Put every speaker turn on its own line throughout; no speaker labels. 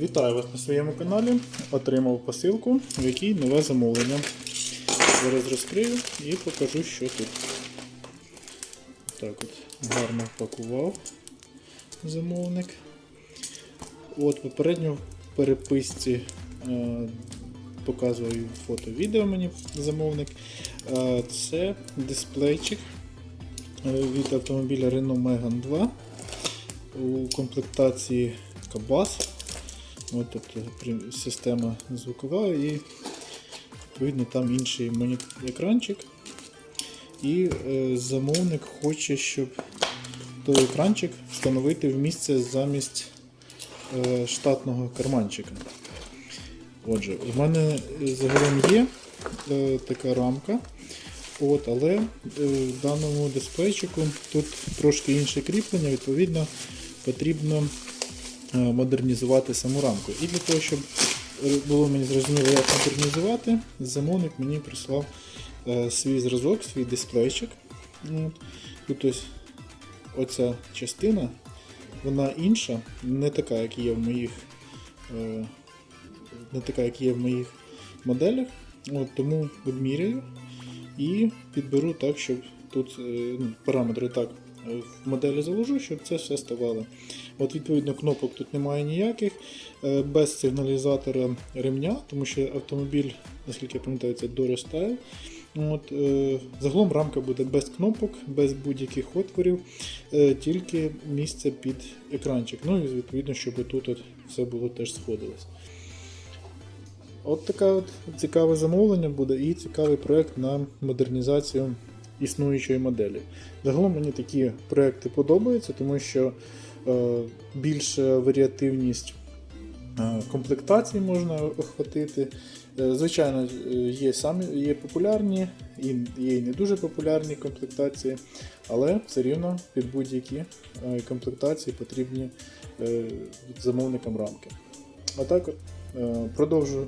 Вітаю вас на своєму каналі. Отримав посилку, в якій нове замовлення. Зараз розкрию і покажу, що тут. Так от, гарно пакував замовник. От попередньо в переписці е, показую фото-відео мені замовник. Е, це дисплейчик е, від автомобіля Renault Megane 2 у комплектації Кабас. От, тобто система звукова і відповідно там інший екранчик. І е, замовник хоче, щоб той екранчик встановити в місце замість е, штатного карманчика. Отже, у мене загалом є е, така рамка. От, але е, в даному дисплейчику тут трошки інше кріплення, відповідно, потрібно модернізувати саму рамку. І для того, щоб е, було мені зрозуміло, як модернізувати, замовник мені прислав е, свій зразок, свій дисплейчик. Тут ось оця частина, вона інша, не така, як є в моїх, е, не така, як є в моїх моделях. От, тому обміряю і підберу так, щоб тут е, ну, параметри так е, в моделі заложу, щоб це все ставало. От Відповідно, кнопок тут немає ніяких, е, без сигналізатора ремня, тому що автомобіль, наскільки я пам'ятаю, це Dora От, е, загалом рамка буде без кнопок, без будь-яких отворів, е, тільки місце під екранчик. Ну і відповідно, щоб тут от все було теж сходилось. От таке от цікаве замовлення буде і цікавий проект на модернізацію існуючої моделі. Загалом мені такі проекти подобаються, тому що е, більша варіативність е, комплектацій можна охватити. Е, звичайно, є самі є популярні, і є не дуже популярні комплектації, але все рівно під будь-які комплектації потрібні замовникам рамки. От. Е, Продовжу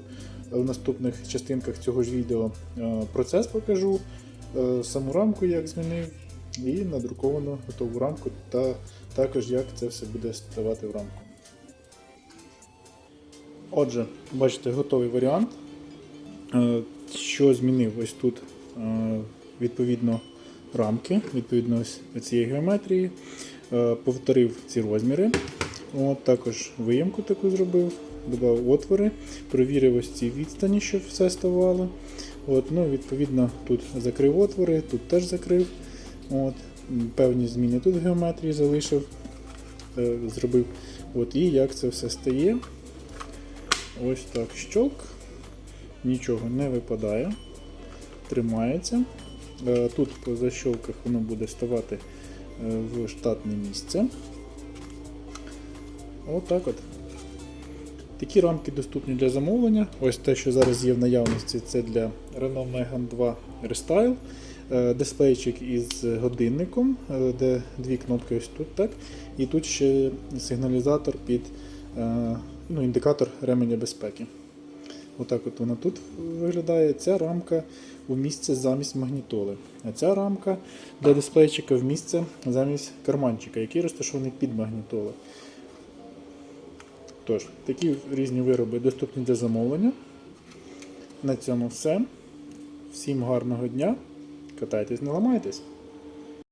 в наступних частинках цього ж відео процес покажу, саму рамку як змінив, і надруковану готову рамку, та також як це все буде ставати в рамку. Отже, бачите, готовий варіант. Е, Що змінив ось тут е, відповідно рамки, відповідно ось цієї геометрії. Е, Повторив ці розміри. От, також виємку таку зробив, додав отвори, провірив ось ці відстані, щоб все ставало. От, ну, відповідно, тут закрив отвори, тут теж закрив. От, певні зміни тут в геометрії залишив, е, зробив. От, і як це все стає. Ось так щолк. Нічого не випадає, тримається. Е, Тут по защолках воно буде ставати е, в штатне місце. Отак от. Такі рамки доступні для замовлення. Ось те, що зараз є в наявності, це для Renault Megane 2 Restyle. Е, Дисплейчик із годинником, е, де дві кнопки ось тут, так. І тут ще сигналізатор під е, ну, індикатор ременя безпеки. Отак от вона тут виглядає. Ця рамка у місце замість магнітоли. А ця рамка для дисплейчика в місце замість карманчика, який розташований під магнітолою. Тож, такі різні вироби доступні для замовлення. На цьому все. Всім гарного дня. Катайтесь, не ламайтесь.